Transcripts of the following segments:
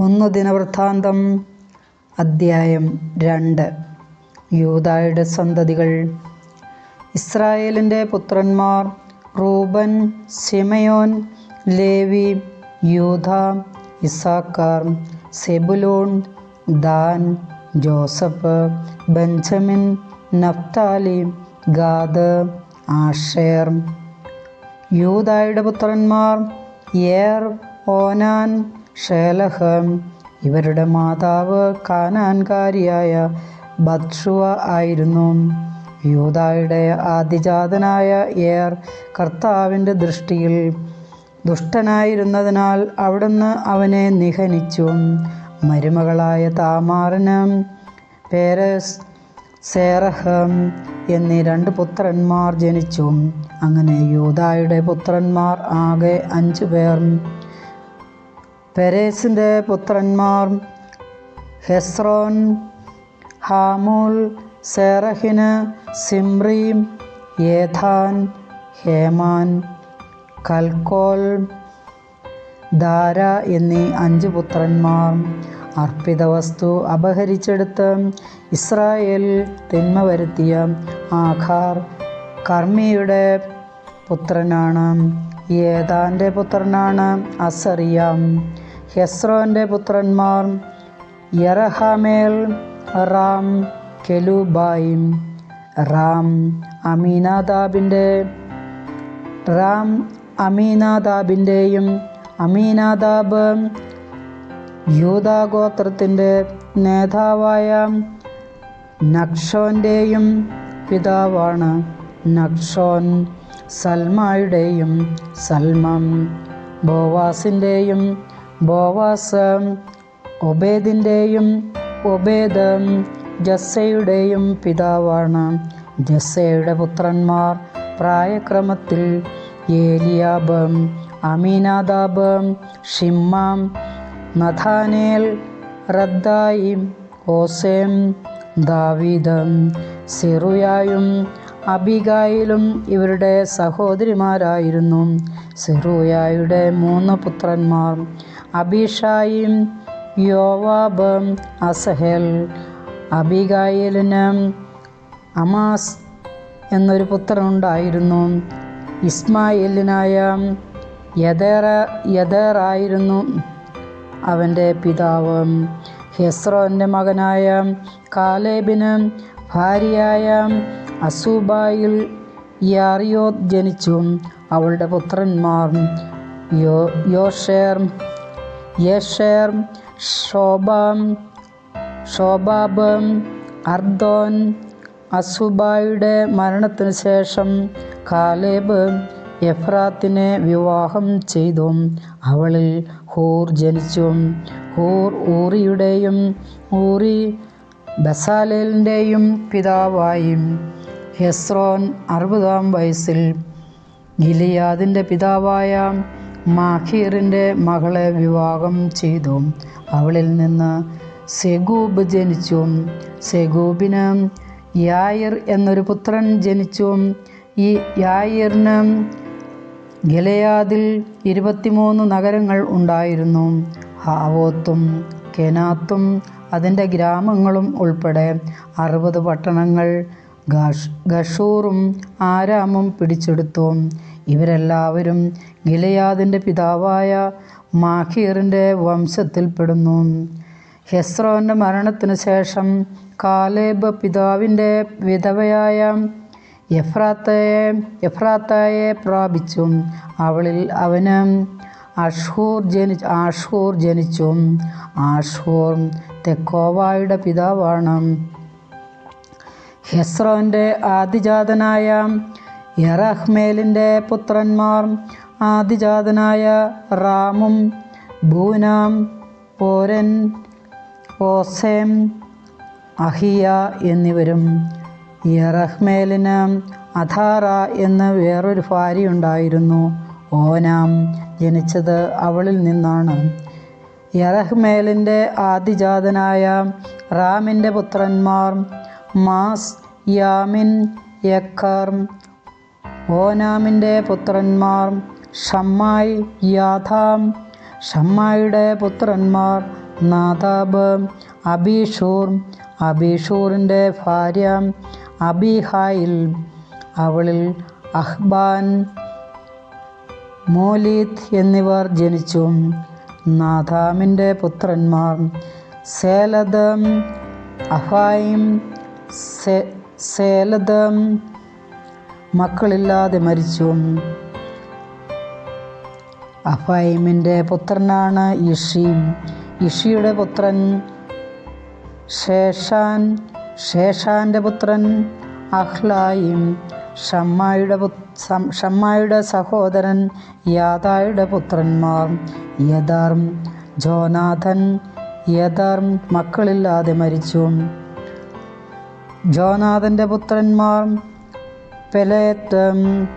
ഒന്ന് ദിനവൃത്താന്തം അദ്ധ്യായം രണ്ട്. യൂതായുടെ സന്തതികൾ. ഇസ്രായേലിന്റെ പുത്രന്മാർ Reuben Simeon Levi Judah Issachar Zebulun Dan Joseph Benjamin Naphtali Gad Asher. യൂതായുടെ പുത്രന്മാർ ഏർ ഓനാൻ ഷേലഹ് ഇവരുടെ മാതാവ് കാനാൻകാരിയായ ബത്ഷുവ ആയിരുന്നു. യൂതായുടെ ആദിജാതനായ ഏർ കർത്താവിന്റെ ദൃഷ്ടിയിൽ ദുഷ്ടനായിരുന്നതിനാൽ അവിടുന്ന് അവനെ നിഹനിച്ചു. മരുമകളായ താമാറിന് പേരസ് സേറഹം എന്നീ രണ്ട് പുത്രന്മാർ ജനിച്ചു. അങ്ങനെ യൂതായുടെ പുത്രന്മാർ ആകെ അഞ്ചു പേർ പെരേസിന്റെ പുത്രന്മാർ Hezron Hamul സേറഹിന് Zimri Ethan Heman Calcol Dara എന്നീ അഞ്ച് പുത്രന്മാർ അർപ്പിത വസ്തു അപഹരിച്ചെടുത്ത് ഇസ്രായേൽ തിന്മ വരുത്തിയ ആഖാർ കർമ്മിയുടെ പുത്രനാണ്. ഏതാന്റെ പുത്രനാണ്? അസറിയാം. ഹെസ്രോന്റെ പുത്രന്മാർ യറഹാമേൽ റാം കെലുബായിം റാം അമീനാദാബിന്റെ റാം അമീനാദാബിന്റെയും അമീനാദാബ് യൂതാഗോത്രത്തിന്റെ നേതാവായ നക്ഷോന്റെയും പിതാവാണ് നക്ഷോൻ. സൽമായുടെയും സൽമം ബോവാസിന്റെയും ബോവാസ് ഒബേദിന്റെയും ഒബേദ് ജസ്സയുടെയും പിതാവാണ്. ജസ്സയുടെ പുത്രന്മാർ പ്രായക്രമത്തിൽ ഏലിയാബ് അമീനാദാബ് ഷിമ്മാം നഥാനേൽ റദ്ദായി ഓസേം ദാവീദ് സിറുയായും അബിഗായിലും ഇവരുടെ സഹോദരിമാരായിരുന്നു. സിറുയായുടെ മൂന്ന് പുത്രന്മാർ അബിഷായും യോവാബ് അസഹൽ. അബിഗായലിന് അമാസ് എന്നൊരു പുത്രനുണ്ടായിരുന്നു ഇസ്മായിലിനായ യദേറ യദേറായിരുന്നു അവന്റെ പിതാവ്. ഹെസ്രോന്റെ മകനായ കാലേബിന് ഭാര്യയായ അസൂബായിൽ യാറിയോത് ജനിച്ചു. അവളുടെ പുത്രന്മാർ യോ യോഷേർ യേഷേർ ഷോബാം ഷോബാബ് അർദോൻ അസുബായുടെ മരണത്തിനു ശേഷം കാലേബ് എഫ്രാത്തിനെ വിവാഹം ചെയ്തു അവളിൽ ഹൂർ ജനിച്ചു. ഹൂർ ഊറിയുടെയും ഊറി ബസാലേലിന്റെയും പിതാവായി. ഹെസ്രോൻ അറുപതാം വയസ്സിൽ ഗിലിയാദിന്റെ പിതാവായ മാഖീറിന്റെ മകളെ വിവാഹം ചെയ്തു. അവളിൽ നിന്ന് സെഗൂബ് ജനിച്ചു. സെഗൂബിന് യായിർ എന്നൊരു പുത്രൻ ജനിച്ചു. ഈ യായിറിന് ഗലയാദിൽ ഇരുപത്തിമൂന്ന് നഗരങ്ങൾ ഉണ്ടായിരുന്നു. ഹാവോത്തും കെനാത്തും അതിന്റെ ഗ്രാമങ്ങളും ഉൾപ്പെടെ അറുപത് പട്ടണങ്ങൾ ഗഷ് ഗഷൂറും ആരാമും പിടിച്ചെടുത്തു. ഇവരെല്ലാവരും ഗിലയാദിന്റെ പിതാവായ മാഖീറിന്റെ വംശത്തിൽപ്പെടുന്നു ഹെസ്രോന്റെ മരണത്തിനു ശേഷം കാലേബ് പിതാവിന്റെ വിധവയായ എഫ്രാത്തയെ എഫ്രാത്തായെ പ്രാപിച്ചു. അവളിൽ അവന് അഷ്ഹൂർ ജനി ആഷൂർ ജനിച്ചു. ആഷൂർ തെക്കോവായുടെ പിതാവാണ്. ഹെസ്രോന്റെ ആദിജാതനായ യറഹ്മേലിന്റെ പുത്രന്മാർ ആദിജാതനായ റാമും ബൂനാം പോരൻ ഓസേം അഹിയ എന്നിവരും. യറഹ്മേലിന് അധാറ എന്ന് വേറൊരു ഭാര്യയുണ്ടായിരുന്നു ഓനാം ജനിച്ചത് അവളിൽ നിന്നാണ്. യറഹ്മേലിന്റെ ആദിജാതനായ റാമിന്റെ പുത്രന്മാർ മാസ് യാമിൻ യക്കർ. ഓനാമിന്റെ പുത്രന്മാർ ഷമ്മായി യാഥാം. ഷമ്മായിയുടെ പുത്രന്മാർ നാദാബ് അബീഷൂർ. അബീഷൂറിന്റെ ഭാര്യ അബിഹായിൽ. അവളിൽ അഹ്ബാൻ മോലീത് എന്നിവർ ജനിച്ചു. നാഥാമിന്റെ പുത്രന്മാർ സേലദ് അഫായിം സെ സേലദ് മക്കളില്ലാതെ മരിച്ചു. അഫൈമിന്റെ പുത്രനാണ് ഇഷി. ഇഷിയുടെ പുത്രൻ ഷേഷാൻ ഷേഷാന്റെ പുത്രൻ അഹ്ലായിം. ഷമ്മായുടെ ഷമ്മായുടെ സഹോദരൻ യാദായുടെ പുത്രന്മാർ. യദാർ ജോനാഥൻ യദാർ മക്കളില്ലാതെ മരിച്ചു. ജോനാഥന്റെ പുത്രന്മാർ പെലേറ്റം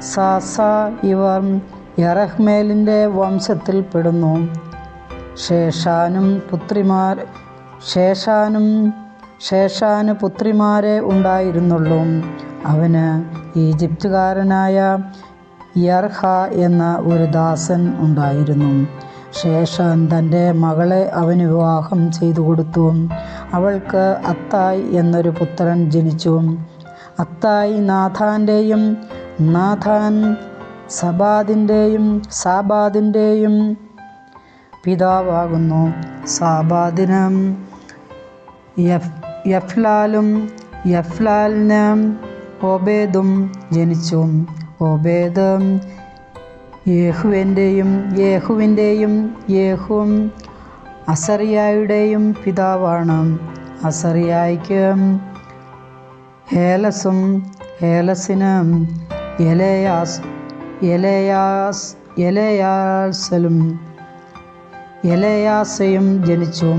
സാസ ഇവർ യറഹ്മേലിന്റെ വംശത്തിൽപ്പെടുന്നു ശേഷാനും പുത്രിമാർ ശേഷാനും ശേഷാന് പുത്രിമാരെ ഉണ്ടായിരുന്നുള്ളൂ. അവന് ഈജിപ്തുകാരനായ യർഹ എന്ന ഒരു ദാസൻ ഉണ്ടായിരുന്നു. ശേഷാൻ തന്റെ മകളെ അവന് വിവാഹം ചെയ്തു കൊടുത്തു അവൾക്ക് അത്തായ് എന്നൊരു പുത്രൻ ജനിച്ചു. അത്തായ് നാഥാന്റെയും നാഥാൻ സബാദിന്റെയും സാബാദിന്റെയും പിതാവാകുന്നു. സാബാദിന് യഫ് യഫ്ലാലും യഫ്ലാലിന് ഒബേദും ജനിച്ചു. ഓബേദ് യേഹുവിന്റെയും യേഹുവിന്റെയും യേഹുവും അസറിയായുടെയും പിതാവാണ്. അസറിയായ്ക്ക് ഹേലസും ഹേലസിന് എലയാസ് എലയാസ് എലയാസലും എലയാസയും ജനിച്ചു.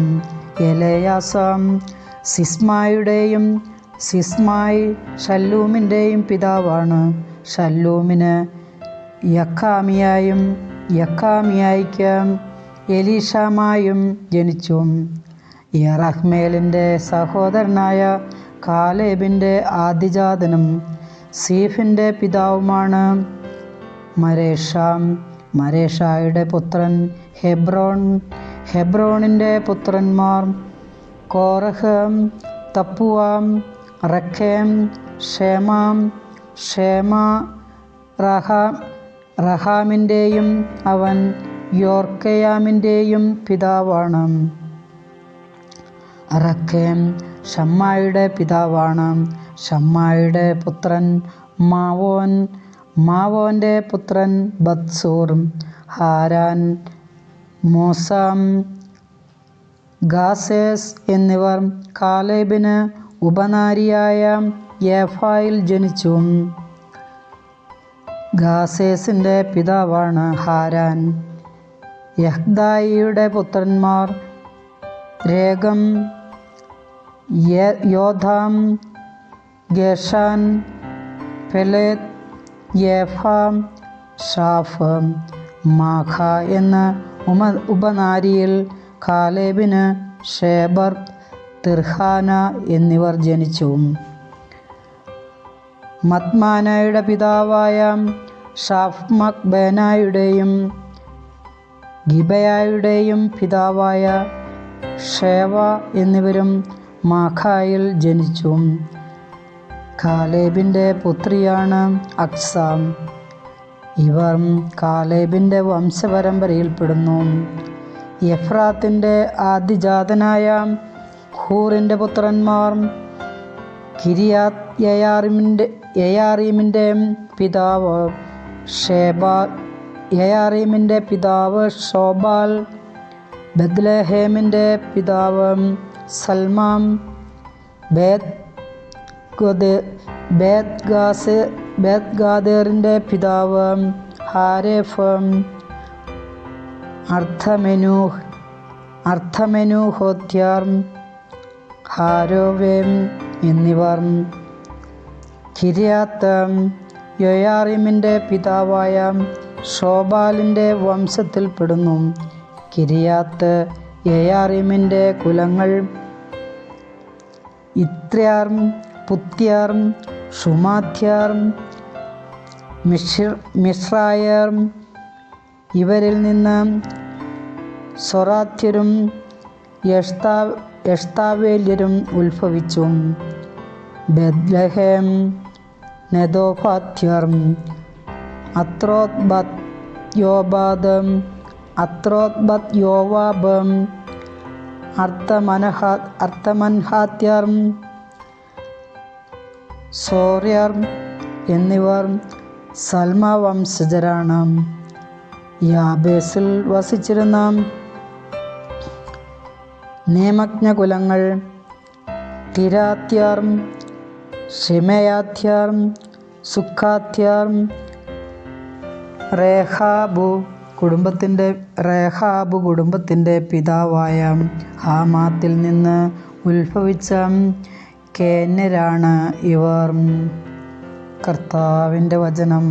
എലയാസം സിസ്മായുടെയും സിസ്മായി ഷല്ലൂമിന്റെയും പിതാവാണ്. ഷല്ലൂമിന് യക്കാമിയായും യക്കാമിയായിക്കാം എലീഷാമായും ജനിച്ചു. യറഹ്മേലിന്റെ സഹോദരനായ കാലേബിന്റെ ആദിജാതനും സീഫിന്റെ പിതാവുമാണ് മരേഷാം മരേഷായുടെ പുത്രൻ ഹെബ്രോൺ ഹെബ്രോണിന്റെ പുത്രന്മാർ കോറഹ് തപ്പുവാം റഖേം ഷേമാം ഷേമ റഹാം റഹാമിന്റെയും അവൻ യോർക്കയാമിന്റെയും പിതാവാണ്. റഖേം ഷമ്മായുടെ പിതാവാണ്. ഷമ്മായുടെ പുത്രൻ മാവോൻ മാവോന്റെ പുത്രൻ ബത്സൂർ ഹാരാൻ മോസാം ഗാസേസ് എന്നിവർ കാലേബിന് ഉപനാരിയായ യേഫായിൽ ജനിച്ചു. ഗാസേസിന്റെ പിതാവാണ് ഹാരാൻ. യഹ്ദായിയുടെ പുത്രന്മാർ രേഗം യോധാം ഗേഷാൻ പെലേത് യേഫാം ഷാഫ് മാഖ എന്ന ഉമ ഉപനാരിയിൽ കാലേബിന് ഷേബർ തിർഹാന എന്നിവർ ജനിച്ചു. മത്മാനയുടെ പിതാവായ ഷാഫ് ബേനായുടെയും ഗിബയായുടെയും പിതാവായ ഷേവ എന്നിവരും മാഖായിൽ ജനിച്ചു. കാലേബിന്റെ പുത്രിയാണ് അക്സാം. ഇവർ കാലേബിന്റെ വംശപരമ്പരയിൽപ്പെടുന്നു. എഫ്രാത്തിന്റെ ആദ്യജാതനായ ഹൂറിന്റെ പുത്രന്മാർ കിരിയാത് യയാറിമിന്റെ പിതാവ് ഷേബാൽ യയാറീമിന്റെ പിതാവ് ഷോബാൽ ബദ്ലഹേമിന്റെ പിതാവ് സൽമാം ബേത് ഗോദേ ബേത് ഗാസ് ബേത് ഗാദേറിന്റെ പിതാവ് ഹാരേഫ് അർത്ഥമെനു അർത്ഥമെനു ഹോത്യാർ ഹാരോവേം എന്നിവർ കിരിയാത്ത് യൊയാറിമിന്റെ പിതാവായ ഷോബാലിന്റെ വംശത്തിൽപ്പെടുന്നു കിരിയാത്ത് യയാറിമിന്റെ കുലങ്ങൾ ഇത്രയാർ പുത്യാർ ഷുമാത്യാർ മിശ്രായർ ഇവരിൽ നിന്ന് സൊറാത്യരും യഷ്താ യഷ്താവേല്യരും ഉത്ഭവിച്ചു. ബദ്ലഹേം നെതോഫാത്യർ അത്രോത്ബത് യോബാദം അത്രോത്ബത് യോവാബം അർത്ഥമനഹാ അർത്ഥമൻഹാത്യർ സോര്യർ എന്നിവർ സൽമ വംശജരാണ് യാബേസിൽ വസിച്ചിരുന്ന നിയമജ്ഞ കുലങ്ങൾ തിരാത്യർ ഷിമയാത്യർ സുഖാത്യർ റേഹാബു കുടുംബത്തിന്റെ റേഹാബു കുടുംബത്തിന്റെ പിതാവായ ഹാമാത്തിൽ നിന്ന് ഉത്ഭവിച്ച കേന്യരാണ് ഇവർ. കർത്താവിന്റെ വചനം.